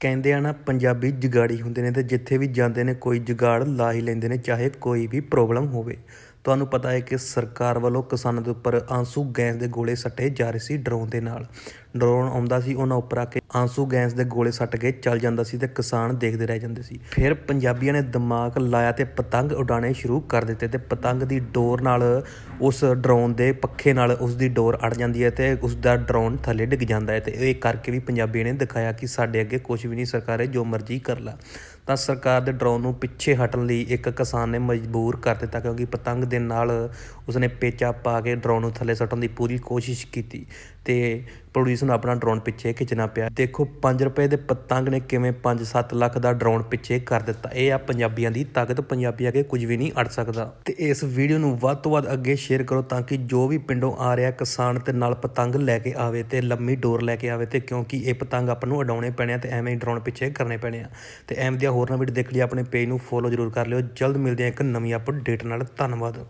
ਕਹਿੰਦੇ ਆ ਨਾ, ਪੰਜਾਬੀ ਜੁਗਾੜੀ ਹੁੰਦੇ ਨੇ ਅਤੇ ਜਿੱਥੇ ਵੀ ਜਾਂਦੇ ਨੇ, ਕੋਈ ਜੁਗਾੜ ਲਾ ਹੀ ਲੈਂਦੇ ਨੇ, ਚਾਹੇ ਕੋਈ ਵੀ ਪ੍ਰੋਬਲਮ ਹੋਵੇ। ਤੁਹਾਨੂੰ ਪਤਾ ਹੈ ਕਿ ਸਰਕਾਰ ਵੱਲੋਂ ਕਿਸਾਨਾਂ ਦੇ ਉੱਪਰ ਆਂਸੂ ਗੈਸ ਦੇ ਗੋਲੇ ਸੱਟੇ ਜਾ ਰਹੇ ਸੀ ਡਰੋਨ ਦੇ ਨਾਲ। ਡਰੋਨ ਆਉਂਦਾ ਸੀ, ਉਹਨਾਂ ਉੱਪਰ ਆ ਕੇ ਆਂਸੂ ਗੈਸ ਦੇ ਗੋਲੇ ਸੱਟ ਕੇ ਚੱਲ ਜਾਂਦਾ ਸੀ ਤੇ ਕਿਸਾਨ ਦੇਖਦੇ ਰਹਿ ਜਾਂਦੇ ਸੀ। ਫਿਰ ਪੰਜਾਬੀਆਂ ਨੇ ਦਿਮਾਗ ਲਾਇਆ ਤੇ ਪਤੰਗ ਉਡਾਣੇ ਸ਼ੁਰੂ ਕਰ ਦਿੱਤੇ ਤੇ ਪਤੰਗ ਦੀ ਡੋਰ ਨਾਲ ਉਸ ਡਰੋਨ ਦੇ ਪੱਖੇ ਨਾਲ ਉਸ ਦੀ ਡੋਰ ਅੜ ਜਾਂਦੀ ਹੈ ਤੇ ਉਸ ਦਾ ਡਰੋਨ ਥੱਲੇ ਡਿੱਗ ਜਾਂਦਾ ਹੈ ਤੇ ਇਹ ਕਰਕੇ ਵੀ ਪੰਜਾਬੀਆਂ ਨੇ ਦਿਖਾਇਆ ਕਿ ਸਾਡੇ ਅੱਗੇ ਕੁਝ ਵੀ ਨਹੀਂ, ਸਰਕਾਰ ਹੈ ਜੋ ਮਰਜ਼ੀ ਕਰ ਲਾ। ਤਾਂ ਸਰਕਾਰ ਦੇ ਡਰੋਨ ਨੂੰ ਪਿੱਛੇ ਹਟਣ ਲਈ ਇੱਕ ਕਿਸਾਨ ਨੇ ਮਜਬੂਰ ਕਰ ਦਿੱਤਾ ਕਿਉਂਕਿ ਪਤੰਗ ਦੇ ਨਾਲ ਉਸਨੇ ਪੇਚਾ ਪਾ ਕੇ ਡਰੋਨ ਨੂੰ ਥੱਲੇ ਸੱਟਣ ਦੀ ਪੂਰੀ ਕੋਸ਼ਿਸ਼ ਕੀਤੀ ਤੇ ਪੁਲਿਸ ਨੂੰ ਆਪਣਾ ਡਰੋਨ ਪਿੱਛੇ ਖਿੱਚਣਾ ਪਿਆ। ਦੇਖੋ 5 ਰੁਪਏ ਦੇ ਪਤੰਗ ਨੇ ਕਿਵੇਂ 5-7 ਲੱਖ ਦਾ ਡਰੋਨ ਪਿੱਛੇ ਕਰ ਦਿੱਤਾ। ਇਹ ਆ ਪੰਜਾਬੀਆਂ ਦੀ ਤਾਕਤ ਪੰਜਾਬੀ ਅੱਗੇ ਕੁਝ ਵੀ ਨਹੀਂ ਅੜ ਸਕਦਾ। ਤੇ ਇਸ ਵੀਡੀਓ ਨੂੰ ਵੱਧ ਤੋਂ ਵੱਧ ਅੱਗੇ ਸ਼ੇਅਰ ਕਰੋ ਤਾਂ ਕਿ ਜੋ ਵੀ ਪਿੰਡੋਂ ਆ ਰਿਹਾ ਕਿਸਾਨ ਤੇ ਨਾਲ ਪਤੰਗ ਲੈ ਕੇ ਆਵੇ ਤੇ ਲੰਮੀ ਡੋਰ ਲੈ ਕੇ ਆਵੇ ਤੇ ਕਿਉਂਕਿ ਇਹ ਪਤੰਗ ਆਪਾਂ ਨੂੰ ਉਡਾਉਣੇ ਪੈਣੇ ਆ ਤੇ ਐਵੇਂ ਹੀ ਡਰੋਨ ਪਿੱਛੇ ਕਰਨੇ ਪੈਣੇ ਆ। ਤੇ ਐਵੇਂ ਦੀਆਂ ਹੋਰ ਨਵੀਂ ਵੀਡੀਓ ਦੇਖ ਲਈ, ਆਪਣੇ ਪੇਜ ਨੂੰ ਫੋਲੋ ਜ਼ਰੂਰ ਕਰ ਲਿਓ। ਜਲਦ ਮਿਲਦੇ ਆ ਇੱਕ ਨਵੀਂ ਅਪਡੇਟ ਨਾਲ। ਧੰਨਵਾਦ।